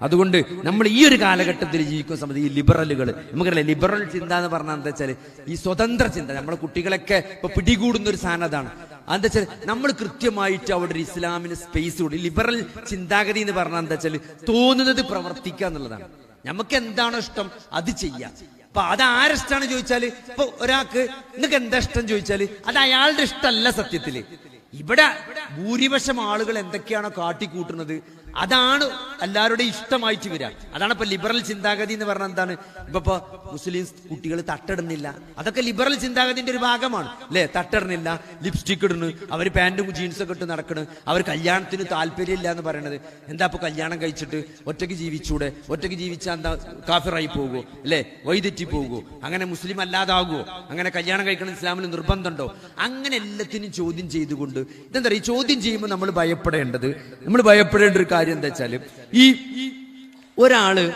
അതുകൊണ്ട് നമ്മൾ ഈ ഒരു കാലഘട്ടത്തിൽ ജീവിക്കുന്ന സമയത്ത് ഈ ലിബറലുകൾ നമുക്കറിയാം ലിബറൽ ചിന്ത എന്ന് പറഞ്ഞാൽ എന്താ വെച്ചാൽ ഈ സ്വതന്ത്ര ചിന്ത. നമ്മളെ കുട്ടികളൊക്കെ ഇപ്പൊ പിടികൂടുന്ന ഒരു സാധനം അതാണ്. എന്താ വെച്ചാൽ നമ്മൾ കൃത്യമായിട്ട് അവിടെ ഒരു ഇസ്ലാമിന് സ്പേസ് കൊടുക്കും ലിബറൽ ചിന്താഗതി എന്ന് പറഞ്ഞാൽ എന്താ വെച്ചാൽ തോന്നുന്നത് പ്രവർത്തിക്കുക എന്നുള്ളതാണ്. നമുക്ക് എന്താണോ ഇഷ്ടം അത് ചെയ്യാം. അപ്പൊ അത് ആരിഷ്ടമാണ് ചോദിച്ചാൽ ഇപ്പൊ ഒരാൾക്ക് നിങ്ങൾക്ക് എന്താ ഇഷ്ടം ചോദിച്ചാൽ അത് അയാളുടെ ഇഷ്ടമല്ല സത്യത്തിൽ. ഇവിടെ ഭൂരിപക്ഷം ആളുകൾ എന്തൊക്കെയാണോ കാട്ടിക്കൂട്ടുന്നത് അതാണ് എല്ലാവരുടെയും ഇഷ്ടമായിട്ട് വരിക. അതാണ് ഇപ്പൊ ലിബറൽ ചിന്താഗതി എന്ന് പറഞ്ഞാൽ എന്താണ്? ഇപ്പൊ ഇപ്പൊ മുസ്ലിം കുട്ടികൾ തട്ടിടുന്നില്ല. അതൊക്കെ ലിബറൽ ചിന്താഗതിന്റെ ഒരു ഭാഗമാണ്. അല്ലെ? തട്ടിടുന്നില്ല. ലിപ്സ്റ്റിക് ഇടുന്നു. അവർ പാന്റും ജീൻസൊക്കെ ഇട്ട് നടക്കണ്. അവർ കല്യാണത്തിന് താല്പര്യമില്ല എന്ന് പറയണത്. എന്താ ഇപ്പൊ കല്യാണം കഴിച്ചിട്ട് ഒറ്റയ്ക്ക് ജീവിച്ചൂടെ? ഒറ്റയ്ക്ക് ജീവിച്ചാൽ എന്താ കാഫിറായി പോകുമോ അല്ലെ? വൈതെറ്റി പോകുമോ അങ്ങനെ മുസ്ലിം അല്ലാതാകുമോ അങ്ങനെ കല്യാണം കഴിക്കണം ഇസ്ലാമിൽ നിർബന്ധമുണ്ടോ? അങ്ങനെ എല്ലാത്തിനും ചോദ്യം ചെയ്തുകൊണ്ട് ഇതെന്താ പറയുക? ചോദ്യം ചെയ്യുമ്പോൾ നമ്മൾ ഭയപ്പെടേണ്ടത്. നമ്മൾ ഭയപ്പെടേണ്ട ഒരു കാര്യം എന്താ വെച്ചാൽ ഈ ഒരാൾ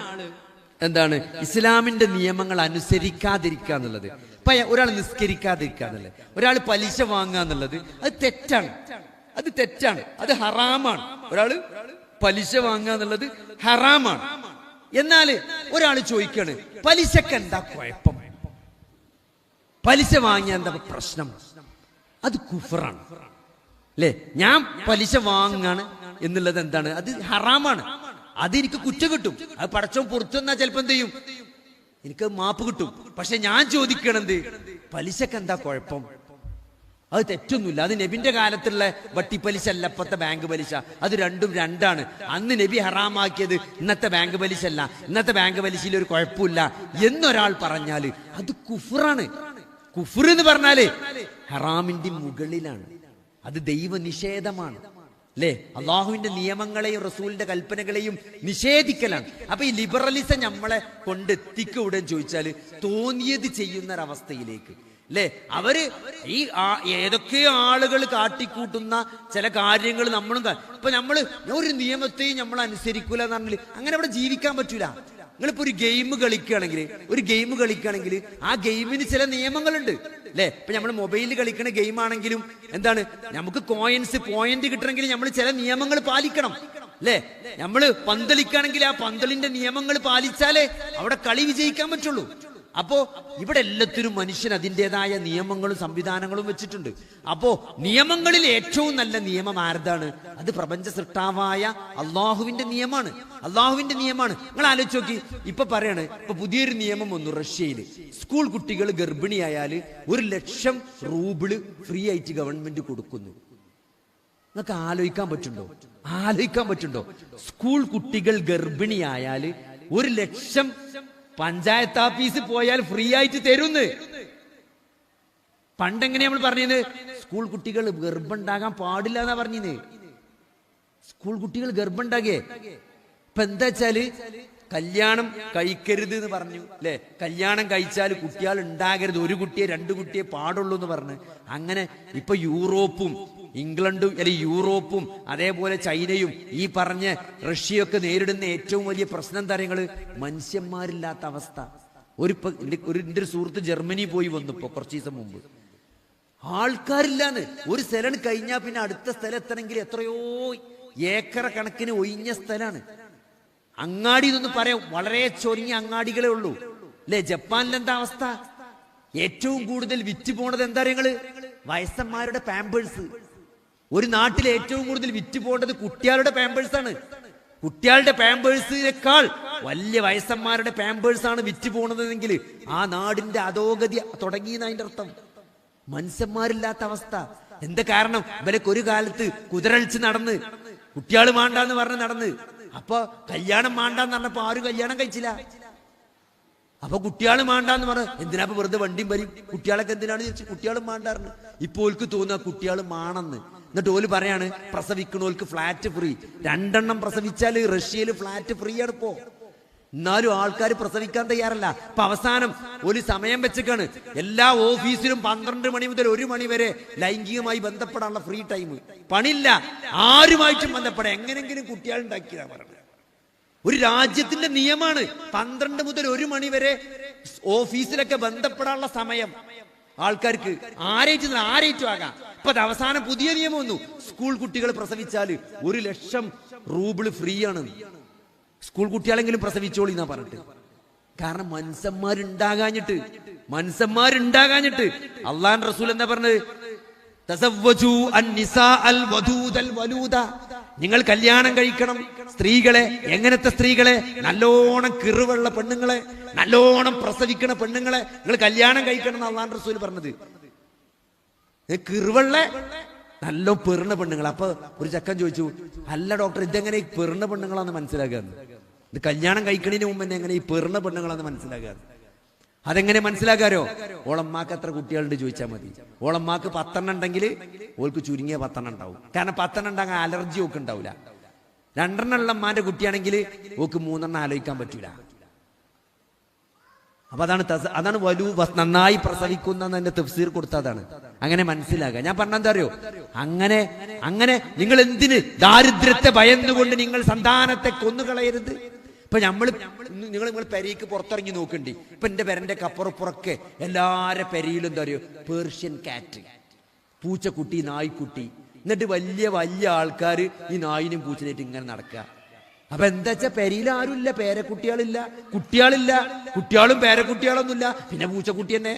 എന്താണ് ഇസ്ലാമിന്റെ നിയമങ്ങൾ അനുസരിക്കാതിരിക്കുക എന്നുള്ളത്. ഇപ്പൊ ഒരാൾ നിസ്കരിക്കാതിരിക്കുക എന്നുള്ളത്. ഒരാൾ പലിശ വാങ്ങുക എന്നുള്ളത് അത് തെറ്റാണ്. അത് തെറ്റാണ്. അത് ഹറാമാണ്. ഒരാൾ പലിശ വാങ്ങുക എന്നുള്ളത് ഹറാമാണ്. എന്നാൽ ഒരാൾ ചോദിക്കാണ് പലിശക്ക് എന്താ കുഴപ്പം? പലിശ വാങ്ങിയ എന്താ പ്രശ്നം? അത് കുഫറാണ്. അല്ലേ? ഞാൻ പലിശ വാങ്ങാണ് എന്നുള്ളത് എന്താണ്? അത് ഹറാമാണ്. അത് എനിക്ക് കുറ്റ കിട്ടും. അത് പടച്ചോൻ പുറത്തു വന്നാൽ ചിലപ്പോ എന്ത് ചെയ്യും? എനിക്ക് മാപ്പ് കിട്ടും. പക്ഷെ ഞാൻ ചോദിക്കണത് പലിശക്ക് എന്താ കുഴപ്പം? അത് തെറ്റൊന്നുമില്ല. അത് നബിന്റെ കാലത്തുള്ള വട്ടിപ്പലിശ അല്ല ഇപ്പത്തെ ബാങ്ക് പലിശ. അത് രണ്ടും രണ്ടാണ്. അന്ന് നബി ഹറാമാക്കിയത് ഇന്നത്തെ ബാങ്ക് പലിശ അല്ല. ഇന്നത്തെ ബാങ്ക് പലിശയിൽ ഒരു കുഴപ്പമില്ല എന്നൊരാൾ പറഞ്ഞാൽ അത് കുഫറാണ്. കുഫർ എന്ന് പറഞ്ഞാൽ ഹറാമിന്റെ മുകളിലാണ്. അത് ദൈവനിഷേധമാണ്. അല്ലേ അള്ളാഹുവിന്റെ നിയമങ്ങളെയും റസൂലിന്റെ കൽപ്പനകളെയും നിഷേധിക്കലാണ്. അപ്പൊ ഈ ലിബറലിസം നമ്മളെ കൊണ്ടെത്തിക്കൂടെ ചോദിച്ചാൽ തോന്നിയത് ചെയ്യുന്ന ഒരവസ്ഥയിലേക്ക് അല്ലേ അവർ ഈ ഏതൊക്കെ ആളുകൾ കാട്ടിക്കൂട്ടുന്ന ചില കാര്യങ്ങൾ നമ്മളും ഇപ്പൊ നമ്മൾ ഒരു നിയമത്തെയും നമ്മൾ അനുസരിക്കൂല എന്ന് അങ്ങനെ അവിടെ ജീവിക്കാൻ പറ്റൂല. നിങ്ങളിപ്പോ ഒരു ഗെയിം കളിക്കുകയാണെങ്കിൽ ഒരു ഗെയിം കളിക്കുകയാണെങ്കിൽ ആ ഗെയിമിന് ചില നിയമങ്ങളുണ്ട്. അല്ലെ? ഇപ്പൊ നമ്മൾ മൊബൈലിൽ കളിക്കുന്ന ഗെയിം ആണെങ്കിലും എന്താണ്? നമുക്ക് കോയിൻസ് പോയിന്റ് കിട്ടണമെങ്കിൽ നമ്മൾ ചില നിയമങ്ങൾ പാലിക്കണം. അല്ലെ? നമ്മൾ പന്തളിക്കുകയാണെങ്കിൽ ആ പന്തലിന്റെ നിയമങ്ങൾ പാലിച്ചാലേ അവിടെ കളി വിജയിക്കാൻ പറ്റുള്ളൂ. അപ്പോ ഇവിടെ എല്ലാത്തിനും മനുഷ്യൻ അതിന്റെതായ നിയമങ്ങളും സംവിധാനങ്ങളും വെച്ചിട്ടുണ്ട്. അപ്പോ നിയമങ്ങളിൽ ഏറ്റവും നല്ല നിയമം ആരതാണ്? അത് പ്രപഞ്ച സൃഷ്ടാവായ അള്ളാഹുവിന്റെ നിയമമാണ് അള്ളാഹുവിന്റെ നിയമമാണ് നിങ്ങൾ ആലോചിച്ച് നോക്കി. ഇപ്പൊ പറയാണ് ഇപ്പൊ പുതിയൊരു നിയമം വന്നു റഷ്യയിൽ. സ്കൂൾ കുട്ടികൾ ഗർഭിണിയായാൽ ഒരു ലക്ഷം റൂബിൾ ഫ്രീ ആയിട്ട് ഗവൺമെന്റ് കൊടുക്കുന്നു. നിങ്ങൾക്ക് ആലോചിക്കാൻ പറ്റുണ്ടോ ആലോചിക്കാൻ പറ്റുണ്ടോ സ്കൂൾ കുട്ടികൾ ഗർഭിണിയായാൽ ഒരു ലക്ഷം പഞ്ചായത്ത് ഓഫീസിൽ പോയാൽ ഫ്രീ ആയിട്ട് തരുന്ന്. പണ്ടെങ്ങനെ നമ്മൾ പറഞ്ഞത് സ്കൂൾ കുട്ടികൾ ഗർഭമുണ്ടാകാൻ പാടില്ല എന്നാ പറഞ്ഞത് സ്കൂൾ കുട്ടികൾ ഗർഭമുണ്ടാകേ. ഇപ്പൊ എന്താ വെച്ചാൽ കല്യാണം കഴിക്കരുത് എന്ന് പറഞ്ഞു അല്ലെ? കല്യാണം കഴിച്ചാൽ കുട്ടികൾ ഉണ്ടാകരുത്. ഒരു കുട്ടിയെ രണ്ട് കുട്ടിയെ പാടുള്ളൂ എന്ന് പറഞ്ഞു. അങ്ങനെ ഇപ്പൊ യൂറോപ്പും ഇംഗ്ലണ്ടും അല്ലെ യൂറോപ്പും അതേപോലെ ചൈനയും ഈ പറഞ്ഞ റഷ്യയൊക്കെ നേരിടുന്ന ഏറ്റവും വലിയ പ്രശ്നം എന്താ നിങ്ങൾ മനുഷ്യന്മാരില്ലാത്ത അവസ്ഥ. ഒരു ഒരു എന്റെ ഒരു സുഹൃത്ത് ജർമ്മനി പോയി വന്നു ഇപ്പൊ കുറച്ച് ദിവസം മുമ്പ്. ആൾക്കാരില്ലാന്ന്. ഒരു സ്ഥലം കഴിഞ്ഞാൽ പിന്നെ അടുത്ത സ്ഥലം എത്തണമെങ്കിൽ എത്രയോ ഏക്കറ കണക്കിന് ഒഴിഞ്ഞ സ്ഥലമാണ് അങ്ങാടി എന്നൊന്നും പറയാം വളരെ ചൊരിഞ്ഞ അങ്ങാടികളേ ഉള്ളൂ. അല്ലെ? ജപ്പാനിൽ എന്താ അവസ്ഥ? ഏറ്റവും കൂടുതൽ വിറ്റ് പോണത് എന്താ നിങ്ങൾ വയസ്സന്മാരുടെ പാമ്പേഴ്സ്. ഒരു നാട്ടിൽ ഏറ്റവും കൂടുതൽ വിറ്റ് പോകേണ്ടത് കുട്ടികളുടെ പാമ്പേഴ്സ് ആണ്. കുട്ടികളുടെ പാമ്പേഴ്സിനേക്കാൾ വലിയ വയസ്സന്മാരുടെ പാമ്പേഴ്സ് ആണ് വിറ്റ് പോണതെങ്കിൽ ആ നാടിന്റെ അധോഗതി തുടങ്ങിയെന്ന് അതിന്റെ അർത്ഥം. മനുഷ്യന്മാരില്ലാത്ത അവസ്ഥ. എന്താ കാരണം? ഇവരൊക്കെ ഒരു കാലത്ത് കുതിരളിച്ച് നടന്ന് കുട്ടികൾ മാണ്ടാന്ന് പറഞ്ഞ് നടന്ന്. അപ്പൊ കല്യാണം മാണ്ടാന്ന് പറഞ്ഞപ്പോ ആരും കല്യാണം കഴിച്ചില്ല. അപ്പൊ കുട്ടിയാൾ വേണ്ടാന്ന് പറഞ്ഞു എന്തിനാ ഇപ്പൊ വെറുതെ വണ്ടിയും വരും കുട്ടികളൊക്കെ എന്തിനാണ് ചോദിച്ചു കുട്ടികളും വേണ്ടാറുണ്ട് ഇപ്പൊ ഓൽക്ക് തോന്നുക കുട്ടികൾ മാണെന്ന്. എന്നിട്ട് ഓൽ പറയാണ് പ്രസവിക്കണോൽക്ക് ഫ്ലാറ്റ് ഫ്രീ. രണ്ടെണ്ണം പ്രസവിച്ചാൽ റഷ്യയിൽ ഫ്ലാറ്റ് ഫ്രീ ആണ് ഇപ്പോ. എന്നാലും ആൾക്കാർ പ്രസവിക്കാൻ തയ്യാറല്ല. അപ്പൊ അവസാനം ഒരു സമയം വെച്ചേക്കാണ്. എല്ലാ ഓഫീസിലും പന്ത്രണ്ട് മണി മുതൽ ഒരു മണി വരെ ലൈംഗികമായി ബന്ധപ്പെടാനുള്ള ഫ്രീ ടൈം. പണില്ല ആരുമായിട്ടും ബന്ധപ്പെടാം എങ്ങനെങ്കിലും കുട്ടികൾ ഉണ്ടാക്കിയതാ പറഞ്ഞത് ഒരു രാജ്യത്തിന്റെ നിയമമാണ് പന്ത്രണ്ട് മുതൽ ഒരു മണി വരെ ഓഫീസിലൊക്കെ ബന്ധപ്പെടാനുള്ള സമയം. ആൾക്കാർക്ക് ആരേറ്റ് ആരേറ്റും ആകാം ഇപ്പൊ അവസാനം പുതിയ നിയമം വന്നു. സ്കൂൾ കുട്ടികൾ പ്രസവിച്ചാൽ ഒരു ലക്ഷം റൂബിൾ ഫ്രീ ആണ് സ്കൂൾ കുട്ടികളെങ്കിലും പ്രസവിച്ചോളി എന്നാ പറഞ്ഞിട്ട്. കാരണം മനുഷ്യന്മാരുണ്ടാകാഞ്ഞിട്ട് മനുഷ്യന്മാരുണ്ടാകാഞ്ഞിട്ട് അള്ളാൻ റസൂൽ എന്താ പറഞ്ഞത്? നിങ്ങൾ കല്യാണം കഴിക്കണം. സ്ത്രീകളെ എങ്ങനത്തെ സ്ത്രീകളെ? നല്ലോണം കിറുവുള്ള പെണ്ണുങ്ങളെ നല്ലോണം പ്രസവിക്കണ പെണ്ണുങ്ങളെ നിങ്ങൾ കല്യാണം കഴിക്കണം എന്ന് അള്ളാൻ റസൂൽ പറഞ്ഞത് കിറുവള്ള നല്ല പെറിണ പെണ്ണുങ്ങൾ അപ്പൊ ഒരു ചക്കൻ ചോദിച്ചു അല്ല ഡോക്ടർ ഇതെങ്ങനെ ഈ പെറുണ പെണ്ണുങ്ങളാന്ന് മനസ്സിലാക്കുക ഇത് കല്യാണം കഴിക്കണതിന് മുമ്പ് എങ്ങനെ ഈ പെറിണ പെണ്ണുങ്ങളാന്ന് മനസ്സിലാക്കാന്ന് അതെങ്ങനെ മനസ്സിലാക്കാരോ? ഓളമ്മാക്ക് എത്ര കുട്ടികളുണ്ട് ചോദിച്ചാൽ മതി. ഓളമ്മാക്ക് പത്തെണ്ണം ഉണ്ടെങ്കിൽ ഓൾക്ക് ചുരുങ്ങിയ പത്തെണ്ണം ഉണ്ടാവും. കാരണം പത്തെണ്ണം ഉണ്ടാകാൻ അലർജി ഒക്കെ ഉണ്ടാവില്ല രണ്ടെണ്ണം ഉള്ള അമ്മാന്റെ കുട്ടിയാണെങ്കിൽ ഓക്ക് മൂന്നെണ്ണം ആലോചിക്കാൻ പറ്റൂല. അപ്പൊ അതാണ് അതാണ് വലു നന്നായി പ്രസവിക്കുന്ന എന്റെ തഫ്സീർ കൊടുത്തതാണ്. അങ്ങനെ മനസ്സിലാക്കുക. ഞാൻ പറഞ്ഞ എന്താ അറിയോ? അങ്ങനെ അങ്ങനെ നിങ്ങൾ എന്തിന് ദാരിദ്ര്യത്തെ ഭയന്നുകൊണ്ട് നിങ്ങൾ സന്താനത്തെ കൊന്നുകളയരുത്. ഇപ്പൊ നമ്മൾ നിങ്ങൾ നിങ്ങൾ പെരയ്ക്ക് പുറത്തിറങ്ങി നോക്കണ്ടി. ഇപ്പൊ എന്റെ പെരന്റെ കപ്പുറപ്പുറക്കെ എല്ലാരെ പെരയിലും എന്താ പറയുക പേർഷ്യൻ കാറ്റ് പൂച്ചക്കുട്ടി നായ്ക്കുട്ടി. എന്നിട്ട് വലിയ വലിയ ആൾക്കാർ ഈ നായിനും പൂച്ചനായിട്ട് ഇങ്ങനെ നടക്കുക. അപ്പൊ എന്താ വെച്ചാ പെരയിൽ ആരുമില്ല പേരക്കുട്ടികളില്ല. കുട്ടികളില്ല. കുട്ടികളും പേരക്കുട്ടികളൊന്നുമില്ല. പിന്നെ പൂച്ചക്കുട്ടി തന്നെ.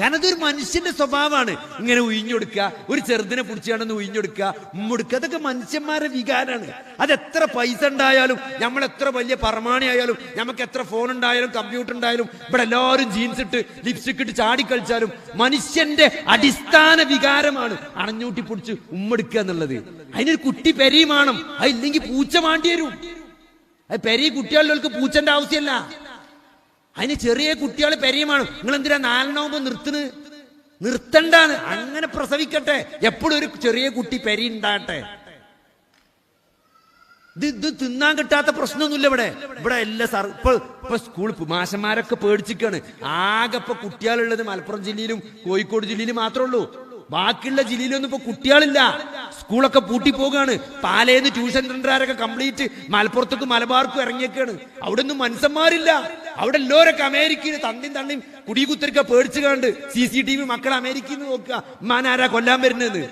കാരണം അതൊരു മനുഷ്യന്റെ സ്വഭാവമാണ്. ഇങ്ങനെ ഉയിഞ്ഞൊടുക്കുക ഒരു ചെറുതിനെ പിടിച്ചാണെന്ന് ഉയിഞ്ഞൊടുക്കുക ഉമ്മൊടുക്കുക അതൊക്കെ മനുഷ്യന്മാരുടെ വികാരമാണ്. അത് എത്ര പൈസ ഉണ്ടായാലും നമ്മൾ എത്ര വലിയ പറമാണി ആയാലും നമുക്ക് എത്ര ഫോൺ ഉണ്ടായാലും കമ്പ്യൂട്ടർ ഉണ്ടായാലും ഇവിടെ എല്ലാവരും ജീൻസ് ഇട്ട് ലിപ്സ്റ്റിക് ഇട്ട് ചാടിക്കളിച്ചാലും മനുഷ്യന്റെ അടിസ്ഥാന വികാരമാണ് അണഞ്ഞൂട്ടി പിടിച്ച് ഉമ്മെടുക്കുക എന്നുള്ളത്. അതിനൊരു കുട്ടി പെരിയും വേണം. അതില്ലെങ്കിൽ പൂച്ച മാണ്ടി വരും. അത് പെരി കുട്ടികളിലേക്ക് പൂച്ചന്റെ ആവശ്യമല്ല. അതിന് ചെറിയ കുട്ടികൾ പെരിയുമാണ്. നിങ്ങൾ എന്തിനാ നാലെണ്ണാവുമ്പോ നിർത്തുന്നത്? നിർത്തണ്ടാണ് അങ്ങനെ പ്രസവിക്കട്ടെ. എപ്പോഴും ഒരു ചെറിയ കുട്ടി പെരി ഉണ്ടാകട്ടെ ഇത് ഇത് തിന്നാൻ കിട്ടാത്ത പ്രശ്നമൊന്നുമില്ല ഇവിടെ. ഇവിടെ എല്ലാ സാർ ഇപ്പൊ ഇപ്പൊ സ്കൂൾ മാഷന്മാരൊക്കെ പേടിച്ചിക്കാണ് ആകെ ഇപ്പൊ കുട്ടികളുള്ളത് മലപ്പുറം ജില്ലയിലും കോഴിക്കോട് ജില്ലയിലും മാത്രമേ ഉള്ളൂ. ബാക്കിയുള്ള ജില്ലയിലൊന്നും ഇപ്പൊ കുട്ടികളില്ല. സ്കൂളൊക്കെ പൂട്ടി പോവുകയാണ് പാലേന്ന് ട്യൂഷൻ സെന്ററുകാരൊക്കെ കംപ്ലീറ്റ് മലപ്പുറത്തേക്ക് മലബാർക്കും ഇറങ്ങിയേക്കാണ്. അവിടെ ഒന്നും മനുഷ്യന്മാരില്ല. അവിടെ എല്ലാവരൊക്കെ അമേരിക്കയിൽ തന്തിയും തള്ളിയും കുടികുത്തരൊക്കെ പേടിച്ചു കണ്ട് സി സി ടി വി മക്കൾ അമേരിക്കയിൽ നിന്ന് നോക്കുക. മാനാരാ കൊല്ലാൻ വരുന്നത്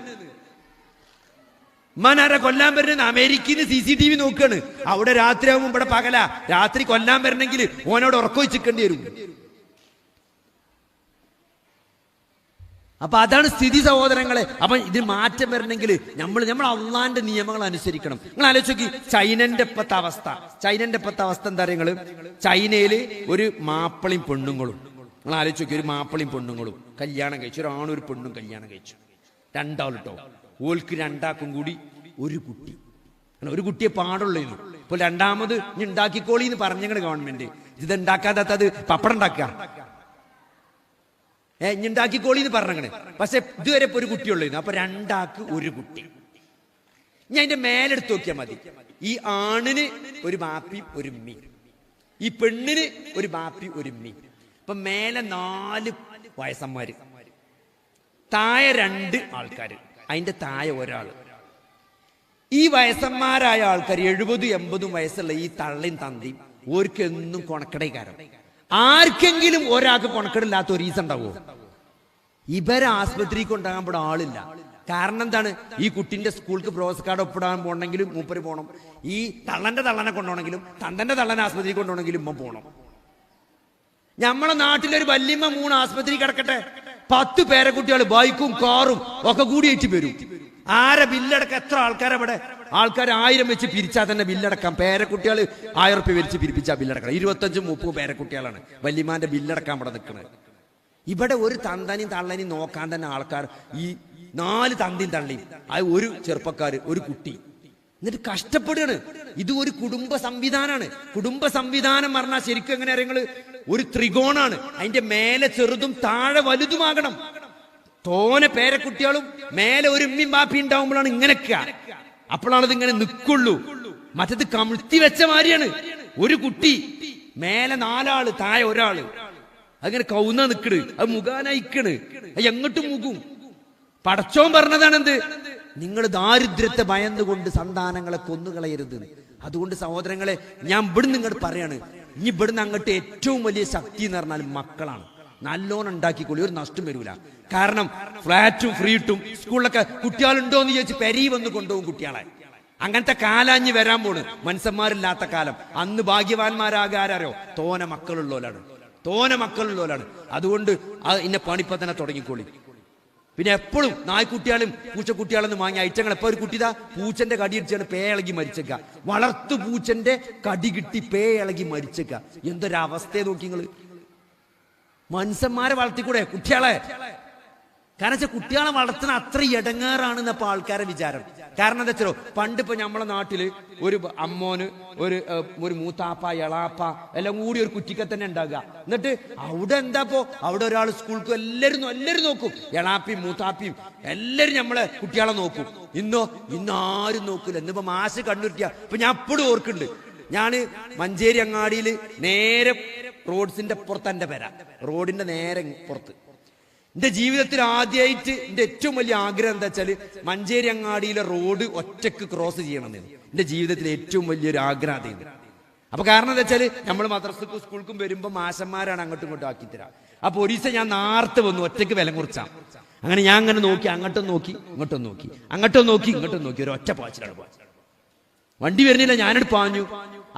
ഉമ്മാനാരാ കൊല്ലാൻ വരുന്നത് അമേരിക്കയിൽ നിന്ന് സി സി ടി വി നോക്കുകയാണ്. അവിടെ രാത്രി ആകുമ്പോൾ ഇവിടെ പകല. രാത്രി കൊല്ലാൻ വരണമെങ്കിൽ ഓനോട് ഉറക്കം വെച്ചിക്കേണ്ടി വരും. അപ്പൊ അതാണ് സ്ഥിതി സഹോദരങ്ങളെ. അപ്പൊ ഇത് മാറ്റം വരണമെങ്കിൽ നമ്മൾ നമ്മൾ അള്ളാന്റെ നിയമങ്ങൾ അനുസരിക്കണം. നിങ്ങൾ ആലോചിക്കും ചൈനന്റെ ഇപ്പത്തെ അവസ്ഥ. ചൈനന്റെ ഇപ്പത്തെ അവസ്ഥ എന്താ നിങ്ങൾ? ചൈനയിൽ ഒരു മാപ്പിളയും പെണ്ണുങ്ങളും. നിങ്ങൾ ആലോചിക്കും ഒരു മാപ്പിളയും പെണ്ണുങ്ങളും. കല്യാണം കഴിച്ചു. ഒരാണൊരു ഒരു പെണ്ണും കല്യാണം കഴിച്ചു. രണ്ടാളിട്ടോ. ഓൽക്ക് രണ്ടാക്കും കൂടി ഒരു കുട്ടി. ഒരു കുട്ടിയെ പാടുള്ളൂ ഇപ്പൊ രണ്ടാമത് ഇനി ഉണ്ടാക്കിക്കോളി എന്ന് പറഞ്ഞങ്ങൾ ഗവൺമെന്റ് ഇത് ഉണ്ടാക്കാത്തത് പപ്പടം ഉണ്ടാക്കുക. ഏ ഉണ്ടാക്കിക്കോളി എന്ന് പറഞ്ഞങ്ങനെ. പക്ഷെ ഇതുവരെ ഇപ്പൊ ഒരു കുട്ടിയുള്ളൂ അപ്പൊ രണ്ടാക്ക് ഒരു കുട്ടി. ഞാൻ അതിന്റെ മേലെടുത്ത് നോക്കിയാൽ മതി. ഈ ആണിന് ഒരു ബാപ്പി ഒരു മീ ഈ പെണ്ണിന് ഒരു ബാപ്പി ഒരു മീ ഇപ്പൊ മേലെ നാല് വയസ്സന്മാര്. താഴെ രണ്ട് ആൾക്കാർ അതിന്റെ താഴെ ഒരാൾ ഈ വയസ്സന്മാരായ ആൾക്കാർ എഴുപതും എൺപതും വയസ്സുള്ള ഈ തള്ളിയും തന്തിയും ഓർക്കെന്നും കൊണക്കടൈക്കാരം ആർക്കെങ്കിലും ഒരാൾക്ക് കൊണക്കെടില്ലാത്ത ഒരു റീസൺ ഉണ്ടാവുമോ ഇവരെ ആസ്പത്രിക്ക് കൊണ്ടാകാൻ ഇവിടെ ആളില്ല. കാരണം എന്താണ്? ഈ കുട്ടിന്റെ സ്കൂൾക്ക് പ്രോസ് കാർഡ് ഒപ്പിടാൻ പോകണമെങ്കിലും മൂപ്പര് പോകണം. ഈ തള്ളന്റെ തള്ളനെ കൊണ്ടുപോകണമെങ്കിലും തണ്ടന്റെ തള്ളനെ ആസ്പത്രിക്ക് കൊണ്ടുപോകണമെങ്കിലും ഇമ്മ പോകണം. നമ്മളെ നാട്ടിലൊരു വല്യമ്മ മൂന്ന് ആസ്പത്രി കിടക്കട്ടെ. പത്ത് പേരക്കുട്ടികൾ ബൈക്കും കാറും ഒക്കെ കൂടി ഏറ്റി വരും. ആരെ ബില്ലടക്കം എത്ര ആൾക്കാരെ ഇവിടെ ആൾക്കാർ ആയിരം വെച്ച് പിരിച്ചാൽ തന്നെ ബില്ലടക്കാം പേരക്കുട്ടികൾ ആയിരം റുപ്യ വെച്ച് പിരിപ്പിച്ചാൽ ബില്ലടക്കണം. ഇരുപത്തഞ്ചും മുപ്പതും പേരക്കുട്ടികളാണ്. വല്യമാന്റെ ബില്ലടക്കാൻ ഇവിടെ നിൽക്കുന്നത് ഇവിടെ ഒരു തന്തനെയും തള്ളനെയും നോക്കാൻ തന്നെ ആൾക്കാർ ഈ നാല് തന്തിയും തള്ളിയും. ആ ഒരു ചെറുപ്പക്കാർ ഒരു കുട്ടി. എന്നിട്ട് കഷ്ടപ്പെടുകയാണ്. ഇത് ഒരു കുടുംബ സംവിധാനമാണ് കുടുംബ സംവിധാനം പറഞ്ഞാൽ ശരിക്കും എങ്ങനെ നിങ്ങൾ ഒരു ത്രികോണാണ്. അതിന്റെ മേലെ ചെറുതും താഴെ വലുതുമാകണം. തോനെ പേരക്കുട്ടികളും മേലെ ഒരു ഉമ്മിൻ ബാപ്പി ഉണ്ടാവുമ്പോഴാണ് ഇങ്ങനെയൊക്കെ അപ്പോഴാണ് ഇതിങ്ങനെ നിൽക്കുള്ളൂ മറ്റത് കമിഴ്ത്തി വെച്ച മാതിരിയാണ് ഒരു കുട്ടി മേലെ നാലാൾ താഴെ ഒരാൾ. അങ്ങനെ കൗന്ന നിക്കണ്. അത് മുഖാനയിക്കണ്. അത് എങ്ങോട്ടും മുഖും? പടച്ചോൻ പറഞ്ഞതാണ് എന്ത് നിങ്ങൾ ദാരിദ്ര്യത്തെ ഭയന്നുകൊണ്ട് സന്താനങ്ങളെ കൊന്നുകളയരുത്. അതുകൊണ്ട് സഹോദരങ്ങളെ ഞാൻ ഇവിടുന്ന് ഇങ്ങോട്ട് പറയാണ്. ഇനി ഇവിടുന്ന് അങ്ങോട്ട് ഏറ്റവും വലിയ ശക്തി എന്ന് പറഞ്ഞാൽ മക്കളാണ്. നല്ലോണം ഉണ്ടാക്കിക്കൊള്ളി ഒരു നഷ്ടം വരൂല. കാരണം ഫ്ലാറ്റും ഫ്രീട്ടും സ്കൂളിലൊക്കെ കുട്ടികളുണ്ടോ എന്ന് ചോദിച്ച് പെരി വന്ന് കൊണ്ടുപോകും കുട്ടികളെ. അങ്ങനത്തെ കാലാഞ്ഞ് വരാൻ പോണ്. മനുഷ്യന്മാരില്ലാത്ത കാലം. അന്ന് ഭാഗ്യവാന്മാരാകാരോ തോന മക്കളുള്ളവരാണ്. തോന മക്കളുള്ളവരാണ്. അതുകൊണ്ട് അത് ഇന്നെ പണിപ്പം തന്നെ തുടങ്ങിക്കോളി. പിന്നെ എപ്പോഴും നായ്ക്കുട്ടികളും പൂച്ചക്കുട്ടികളെന്ന് വാങ്ങി ഐറ്റങ്ങൾ എപ്പോ ഒരു കുട്ടിതാ പൂച്ചന്റെ കടി അടിച്ചാണ് പേ ഇളകി മരിച്ചേക്ക. വളർത്തു പൂച്ചന്റെ കടി കിട്ടി പേ ഇളകി മരിച്ചേക്ക. എന്തൊരവസ്ഥയെ നോക്കി നിങ്ങൾ? മനുഷ്യന്മാരെ വളർത്തിക്കൂടെ? കുട്ടികളെ. കാരണം വെച്ചാൽ കുട്ടികളെ വളർത്തുന്ന അത്ര ഇടങ്ങേറാണ് ഇപ്പൊ ആൾക്കാരെ വിചാരം. കാരണം എന്താ വെച്ചോ പണ്ട് ഇപ്പൊ നമ്മളെ നാട്ടിൽ ഒരു അമ്മോന് ഒരു ഒരു മൂത്താപ്പ എളാപ്പ എല്ലാം കൂടി ഒരു കുറ്റിക്ക തന്നെ ഉണ്ടാകുക. എന്നിട്ട് അവിടെ എന്താപ്പോ അവിടെ ഒരാൾ സ്കൂൾക്ക് എല്ലാരും എല്ലാരും നോക്കും. എളാപ്പിയും മൂത്താപ്പിയും എല്ലാരും നമ്മളെ കുട്ടികളെ നോക്കും. ഇന്നോ ഇന്ന് ആരും നോക്കില്ല ഇന്നിപ്പോ മാസ് കണ്ണുരുട്ടിയ. ഇപ്പൊ ഞാൻ എപ്പോഴും ഓർക്കുന്നുണ്ട്. ഞാൻ മഞ്ചേരി അങ്ങാടിയിൽ നേരെ റോഡ്സിന്റെ പുറത്ത് എന്റെ പേര. റോഡിന്റെ നേരെ പുറത്ത്. എന്റെ ജീവിതത്തിൽ ആദ്യമായിട്ട് എന്റെ ഏറ്റവും വലിയ ആഗ്രഹം എന്താ വെച്ചാൽ മഞ്ചേരി അങ്ങാടിയിലെ റോഡ് ഒറ്റയ്ക്ക് ക്രോസ് ചെയ്യണമെന്ന്. എന്റെ ജീവിതത്തിലെ ഏറ്റവും വലിയൊരു ആഗ്രഹം അതായിരുന്നു അപ്പൊ കാരണം എന്താ വെച്ചാൽ നമ്മൾ മദ്രസക്കും സ്കൂൾക്കും വരുമ്പോൾ മാഷന്മാരാണ് അങ്ങോട്ടും ഇങ്ങോട്ടും ആക്കി തരാം. അപ്പൊ ഒരീസം ഞാൻ നാർത്ത് വന്നു ഒറ്റയ്ക്ക് വില കുറിച്ചാ. അങ്ങനെ ഞാൻ അങ്ങനെ നോക്കി അങ്ങോട്ടും നോക്കി ഇങ്ങോട്ടും നോക്കി അങ്ങോട്ടും നോക്കി ഇങ്ങോട്ടും നോക്കി ഒരു ഒറ്റ പാച്ചിലാണ് വണ്ടി വരുന്നില്ല ഞാനോട് പാഞ്ഞു.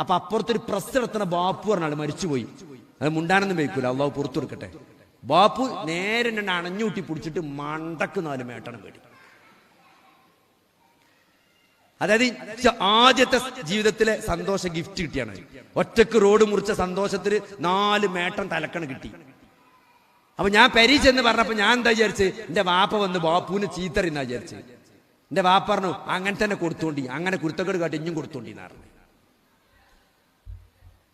അപ്പൊ അപ്പുറത്തൊരു പ്രസ് നടത്തുന്ന ബാപ്പു പറഞ്ഞാൽ മരിച്ചുപോയി. അത് മുണ്ടാനൊന്നും വയ്ക്കൂല. അള്ളാഹു പുറത്തു കൊടുക്കട്ടെ. ബാപ്പു നേരെ തന്നെ അണഞ്ഞൂട്ടി പിടിച്ചിട്ട് മണ്ടക്ക് നാല് മേട്ടണം വേണ്ടി അതായത് ആദ്യത്തെ ജീവിതത്തിലെ സന്തോഷ ഗിഫ്റ്റ് കിട്ടിയാണ് ഒറ്റയ്ക്ക് റോഡ് മുറിച്ച സന്തോഷത്തിൽ നാല് മേട്ടം തലക്കണ് കിട്ടി. അപ്പൊ ഞാൻ പരീക്ഷെന്ന് പറഞ്ഞപ്പോ ഞാൻ എന്താ വിചാരിച്ച്? എന്റെ വാപ്പ വന്ന് ബാപ്പുവിന് ചീത്തറിന്നാ വിചാരിച്ച്. എന്റെ വാപ്പ പറഞ്ഞു അങ്ങനെ തന്നെ കൊടുത്തോണ്ടി അങ്ങനെ കുരുത്തക്കേട് കാട്ടി ഇഞ്ഞും കൊടുത്തോണ്ടി എന്ന് പറഞ്ഞു.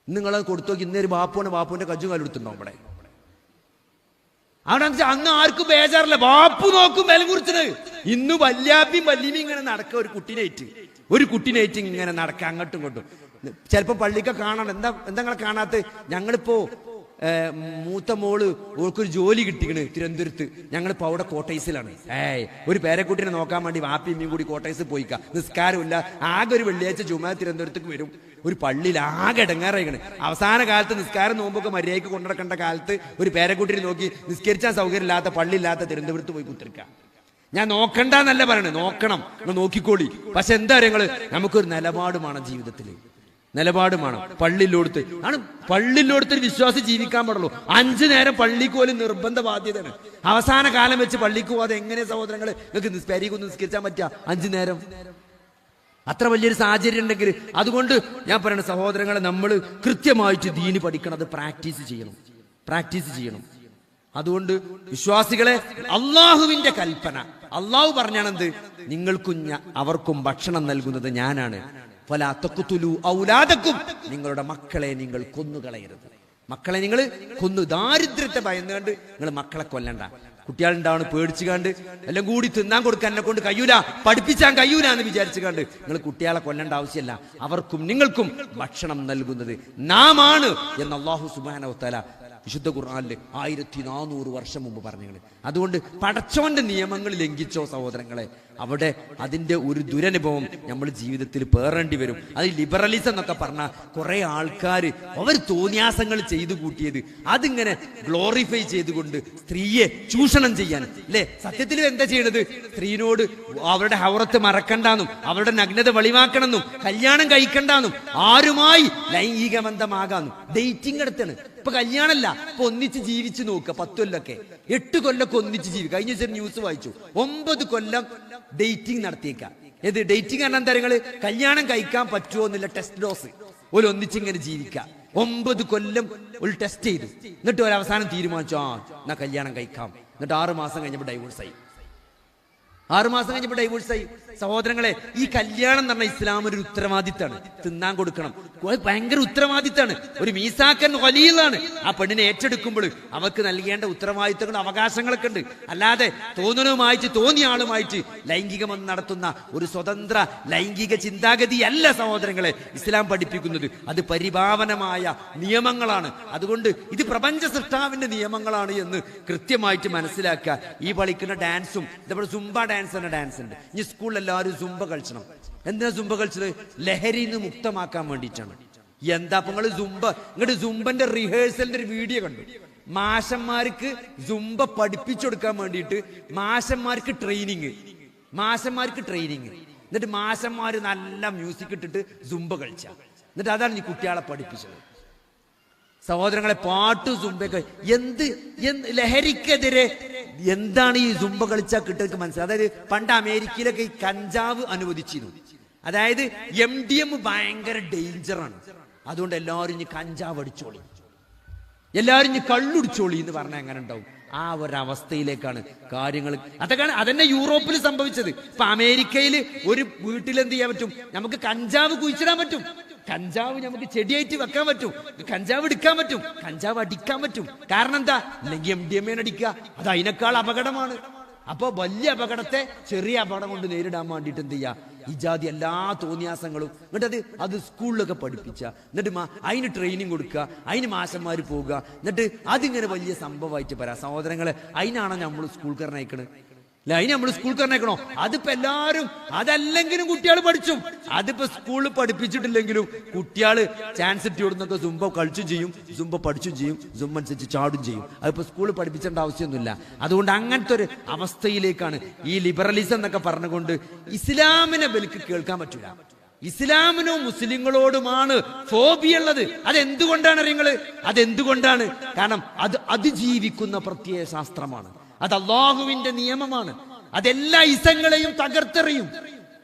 നിങ്ങളത് കൊടുത്തു നോക്കി ഇന്നൊരു ബാപ്പുവിനെ ബാപ്പുവിന്റെ കജ്ജു കാലെടുത്തുണ്ടോ അവിടെ? അവിടെ അന്ന് ആർക്കും ബേജാറില്ല. ബാപ്പു നോക്കും വില കുറിച്ചത്. ഇന്ന് വല്യാപ്പിയും വല്യമ്മയും ഇങ്ങനെ നടക്കുക ഒരു കുട്ടിനേറ്റ്. ഒരു കുട്ടിനേറ്റ് ഇങ്ങനെ നടക്കുക അങ്ങോട്ടും ഇങ്ങോട്ടും. ചിലപ്പോ പള്ളിക്ക് കാണണം. എന്താ എന്താ കാണാത്ത ഞങ്ങളിപ്പോ മൂത്ത മോൾ ഓൾക്കൊരു ജോലി കിട്ടിക്കണ് തിരുവനന്തപുരത്ത്. ഞങ്ങളിപ്പോൾ അവിടെ കോട്ടേഴ്സിലാണ് ഏയ് ഒരു പേരക്കുട്ടിനെ നോക്കാൻ വേണ്ടി വാപ്പിയമ്മയും കൂടി കോട്ടൈസിൽ പോയിക്ക. നിസ്കാരമില്ല. ആകെ ഒരു വെള്ളിയാഴ്ച ചുമ തിരുവനന്തപുരത്തേക്ക് വരും. ഒരു പള്ളിയിൽ ആകെ ഇടങ്ങാറായിക്കണ്. അവസാന കാലത്ത് നിസ്കാരം നോമ്പൊക്കെ മര്യാദയ്ക്ക് കൊണ്ടുനടക്കേണ്ട കാലത്ത് ഒരു പേരക്കുട്ടിനെ നോക്കി നിസ്കരിച്ചാൽ സൗകര്യമില്ലാത്ത പള്ളിയില്ലാത്ത തിരുവനന്തപുരത്ത് പോയി കുത്തിരിക്കുക ഞാൻ നോക്കണ്ടെന്നല്ല പറയണേ. നോക്കണം. നോക്കിക്കോളി. പക്ഷെ എന്താ നിങ്ങൾ? നമുക്കൊരു നിലപാടുമാണ് ജീവിതത്തിൽ നിലപാടുമാണ്. പള്ളിയിലോടുത്ത്. ആണ് പള്ളിയിലോടുത്ത് വിശ്വാസി ജീവിക്കാൻ പാടുള്ളൂ. അഞ്ചു നേരം പള്ളിക്ക് പോലും നിർബന്ധ ബാധ്യതയാണ്. അവസാന കാലം വെച്ച് പള്ളിക്ക് പോകാതെ എങ്ങനെ സഹോദരങ്ങൾ നിങ്ങൾക്ക് പെരീക്കൊന്ന് നിസ്കരിച്ചാൽ പറ്റുക അഞ്ചു നേരം. അത്ര വലിയൊരു സാഹചര്യം ഉണ്ടെങ്കിൽ അതുകൊണ്ട് ഞാൻ പറയുന്ന സഹോദരങ്ങളെ നമ്മൾ കൃത്യമായിട്ട് ദീന് പഠിക്കണം അത് പ്രാക്ടീസ് ചെയ്യണം. പ്രാക്ടീസ് ചെയ്യണം. അതുകൊണ്ട് വിശ്വാസികളെ അള്ളാഹുവിന്റെ കൽപ്പന. അള്ളാഹു പറഞ്ഞാണെന്ത്? നിങ്ങൾക്കും അവർക്കും ഭക്ഷണം നൽകുന്നത് ഞാനാണ്. ഔലാദക്കും. നിങ്ങളുടെ മക്കളെ നിങ്ങൾ കൊന്നുകളയരുത്. മക്കളെ നിങ്ങൾ കൊന്നു. ദാരിദ്ര്യത്തെ ഭയന്നുകൊണ്ട് നിങ്ങൾ മക്കളെ കൊല്ലണ്ട. കുട്ടികളുണ്ടാവണം പേടിച്ചു കണ്ട് എല്ലാം കൂടി തിന്നാൻ കൊടുക്കാൻ എന്നെ കൊണ്ട് കഴിയൂല പഠിപ്പിച്ചാൻ കഴിയൂല എന്ന് വിചാരിച്ചു കണ്ട് നിങ്ങൾ കുട്ടികളെ കൊല്ലേണ്ട ആവശ്യമില്ല. അവർക്കും നിങ്ങൾക്കും ഭക്ഷണം നൽകുന്നത് നാം ആണ് എന്ന് അള്ളാഹു സുബാനവത്തല വിശുദ്ധ ഖുർആാനിൽ ആയിരത്തി നാനൂറ് വർഷം മുമ്പ് പറഞ്ഞു അതുകൊണ്ട് പടച്ചോന്റെ നിയമങ്ങൾ ലംഘിച്ചോ സഹോദരങ്ങളെ അവിടെ അതിന്റെ ഒരു ദുരനുഭവം നമ്മൾ ജീവിതത്തിൽ പേറേണ്ടി വരും. അത് ലിബറലിസം എന്നൊക്കെ പറഞ്ഞ കുറെ ആൾക്കാർ അവർ തോന്നിയാസങ്ങൾ ചെയ്തു കൂട്ടിയത്. അതിങ്ങനെ ഗ്ലോറിഫൈ ചെയ്തുകൊണ്ട് സ്ത്രീയെ ചൂഷണം ചെയ്യാൻ. അല്ലേ? സത്യത്തിൽ എന്താ ചെയ്യണത്? സ്ത്രീനോട് അവരുടെ ഹൗറത്ത് മറക്കണ്ടെന്നും അവരുടെ നഗ്നത വെളിവാക്കണമെന്നും കല്യാണം കഴിക്കണ്ടെന്നും ആരുമായി ലൈംഗിക ബന്ധമാകാന്നും ഡേറ്റിംഗ് എടുത്താണ് ഇപ്പൊ കല്യാണമല്ല ഇപ്പൊ ഒന്നിച്ച് ജീവിച്ചു നോക്കുക പത്ത് കൊല്ലൊക്കെ. എട്ട് കൊല്ലൊക്കെ ഒന്നിച്ച് ജീവിക്കുക കഴിഞ്ഞ ന്യൂസ് വായിച്ചു. ഒമ്പത് കൊല്ലം ഡേറ്റിംഗ് നടത്തിയേക്കാം. ഏത് ഡേറ്റിംഗ് പറഞ്ഞാൽ എന്താ കല്യാണം കഴിക്കാൻ പറ്റുമോ എന്നുള്ള ടെസ്റ്റ് ഡോസ് ഒരു ഒന്നിച്ചിങ്ങനെ ജീവിക്കാം. ഒമ്പത് കൊല്ലം ഒരു ടെസ്റ്റ് ചെയ്തു. എന്നിട്ട് ഒരു അവസാനം തീരുമാനിച്ചു ആ എന്നാ കല്യാണം കഴിക്കാം. എന്നിട്ട് ആറ് മാസം കഴിഞ്ഞപ്പോൾ ഡൈവോഴ്സ് ആയി ആറ് മാസം കഴിഞ്ഞപ്പോൾ ഡൈവോഴ്സ് ആയി. സഹോദരങ്ങളെ ഈ കല്യാണം എന്ന് പറഞ്ഞ ഇസ്ലാം ഒരു ഉത്തരവാദിത്താണ്. തിന്നാൻ കൊടുക്കണം. ഭയങ്കര ഉത്തരവാദിത്താണ്. ഒരു മീസാക്കൻ വലിയതാണ്. ആ പെണ്ണിനെ ഏറ്റെടുക്കുമ്പോൾ അവർക്ക് നൽകേണ്ട ഉത്തരവാദിത്തങ്ങളും അവകാശങ്ങളൊക്കെ ഉണ്ട്. അല്ലാതെ തോന്നലുമായിട്ട് തോന്നിയ ആളുമായിട്ട് ലൈംഗികമെന്ന് നടത്തുന്ന ഒരു സ്വതന്ത്ര ലൈംഗിക ചിന്താഗതി അല്ല സഹോദരങ്ങളെ ഇസ്ലാം പഠിപ്പിക്കുന്നത്. അത് പരിഭാവനമായ നിയമങ്ങളാണ്. അതുകൊണ്ട് ഇത് പ്രപഞ്ച സൃഷ്ടാവിന്റെ നിയമങ്ങളാണ് എന്ന് കൃത്യമായിട്ട് മനസ്സിലാക്കുക. ഈ കളിക്കുന്ന ഡാൻസും ഇതേപോലെ സുംബ ഡാൻസ് എന്ന ഡാൻസ് ഉണ്ട്. ഇനി സ്കൂളിൽ എല്ലാവരും സുംബ കളിച്ചണം. എന്തിനാ സുംബ കളിച്ചത്? ലഹരിയിൽ നിന്ന് മുക്തമാക്കാൻ വേണ്ടിയിട്ടാണ്. എന്താ അപ്പൊ നിങ്ങൾ സുംബ ഇങ്ങോട്ട് സുംബന്റെ റിഹേഴ്സലിന്റെ ഒരു വീഡിയോ കണ്ടു. മാഷന്മാർക്ക് സുംബ പഠിപ്പിച്ചു കൊടുക്കാൻ വേണ്ടിയിട്ട് മാഷന്മാർക്ക് ട്രെയിനിങ് മാഷന്മാർക്ക് ട്രെയിനിങ് എന്നിട്ട് മാഷന്മാര് നല്ല മ്യൂസിക് ഇട്ടിട്ട് സുംബ കളിച്ച. എന്നിട്ട് അതാണ് ഈ കുട്ടികളെ പഠിപ്പിച്ചത്. സഹോദരങ്ങളെ പാട്ട് സുംബയൊക്കെ എന്ത് എന്ത് ലഹരിക്കെതിരെ എന്താണ് ഈ സുംബ കളിച്ചാൽ കിട്ടുക മനസ്സിലായി. അതായത് പണ്ട് അമേരിക്കയിലൊക്കെ ഈ കഞ്ചാവ് അനുവദിച്ചിരുന്നു. അതായത് എം ഡി എം ഭയങ്കര ഡേഞ്ചറാണ് അതുകൊണ്ട് എല്ലാവരും ഇനി കഞ്ചാവ് അടിച്ചോളി. എല്ലാവരും ഇനി കള്ളുടിച്ചോളി എന്ന് പറഞ്ഞാൽ എങ്ങനെ ഉണ്ടാവും? ആ ഒരവസ്ഥയിലേക്കാണ് കാര്യങ്ങൾ. അതൊക്കെയാണ് അതന്നെ യൂറോപ്പിൽ സംഭവിച്ചത്. ഇപ്പൊ അമേരിക്കയിൽ ഒരു വീട്ടിൽ എന്ത് ചെയ്യാൻ പറ്റും? നമുക്ക് കഞ്ചാവ് കുഴിച്ചിടാൻ പറ്റും. കഞ്ചാവ് നമുക്ക് ചെടിയായിട്ട് വെക്കാൻ പറ്റും. കഞ്ചാവ് എടുക്കാൻ പറ്റും. കഞ്ചാവ് അടിക്കാൻ പറ്റും. കാരണം എന്താ? അല്ലെങ്കിൽ എം ഡി എം അടിക്കുക. അത് അതിനേക്കാൾ അപകടമാണ്. അപ്പൊ വലിയ അപകടത്തെ ചെറിയ അപകടം കൊണ്ട് നേരിടാൻ വേണ്ടിയിട്ട് എന്ത് ചെയ്യുക ഈ ജാതി എല്ലാ തോന്നിയാസങ്ങളും എന്നിട്ട് അത് സ്കൂളിലൊക്കെ പഠിപ്പിച്ച. എന്നിട്ട് അതിന് ട്രെയിനിങ് കൊടുക്കുക. അതിന് മാഷന്മാര് പോവുക. എന്നിട്ട് അതിങ്ങനെ വലിയ സംഭവമായിട്ട് വരാം സഹോദരങ്ങളെ അതിനാണോ നമ്മൾ സ്കൂൾ അതിന് നമ്മൾ സ്കൂൾ കറണേക്കണോ അതിപ്പോ എല്ലാരും അതല്ലെങ്കിലും കുട്ടികൾ പഠിച്ചു. അതിപ്പോ സ്കൂളിൽ പഠിപ്പിച്ചിട്ടില്ലെങ്കിലും കുട്ടികൾ ചാൻസ് ഇട്ടിയോടുന്നൊക്കെ സുംബ കളിച്ചും ചെയ്യും സുംബ പഠിച്ചും ചെയ്യും സുംബ അനുസരിച്ച് ചാടും ചെയ്യും. അതിപ്പോ സ്കൂളിൽ പഠിപ്പിച്ചേണ്ട ആവശ്യമൊന്നുമില്ല. അതുകൊണ്ട് അങ്ങനത്തെ ഒരു അവസ്ഥയിലേക്കാണ് ഈ ലിബറലിസം എന്നൊക്കെ പറഞ്ഞുകൊണ്ട് ഇസ്ലാമിനെ ബലിക്ക് കേൾക്കാൻ പറ്റൂല. ഇസ്ലാമിനോ മുസ്ലിങ്ങളോടുമാണ് ഫോബിയ ഉള്ളത്. അതെന്തുകൊണ്ടാണ് നിങ്ങൾ? അതെന്തുകൊണ്ടാണ്? കാരണം അത് അതിജീവിക്കുന്ന പ്രത്യയ ശാസ്ത്രമാണ്. അത് അള്ളാഹുവിന്റെ നിയമമാണ്. അതെല്ലാ ഇസങ്ങളെയും തകർത്തെറിയും.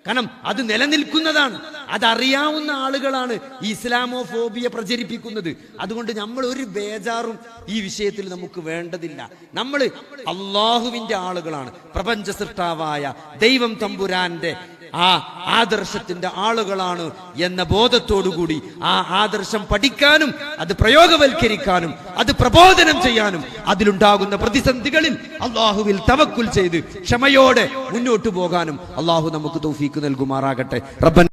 കാരണം അത് നിലനിൽക്കുന്നതാണ്. അതറിയാവുന്ന ആളുകളാണ് ഇസ്ലാമോ ഫോബിയ പ്രചരിപ്പിക്കുന്നത്. അതുകൊണ്ട് നമ്മൾ ഒരു ബേജാറും ഈ വിഷയത്തിൽ നമുക്ക് വേണ്ടതില്ല. നമ്മൾ അള്ളാഹുവിന്റെ ആളുകളാണ്. പ്രപഞ്ച സൃഷ്ടാവായ ദൈവം തമ്പുരാന്റെ ആ ആദർശത്തിന്റെ ആളുകളാണ് എന്ന ബോധത്തോടുകൂടി ആ ആദർശം പഠിക്കാനും അത് പ്രയോഗവൽക്കരിക്കാനും അത് പ്രബോധനം ചെയ്യാനും അതിലുണ്ടാകുന്ന പ്രതിസന്ധികളിൽ അള്ളാഹുവിൽ തവക്കുൽ ചെയ്ത് ക്ഷമയോടെ മുന്നോട്ടു പോകാനും അള്ളാഹു നമുക്ക് തൗഫീക്ക് നൽകുമാറാകട്ടെ. റബ്ബൻ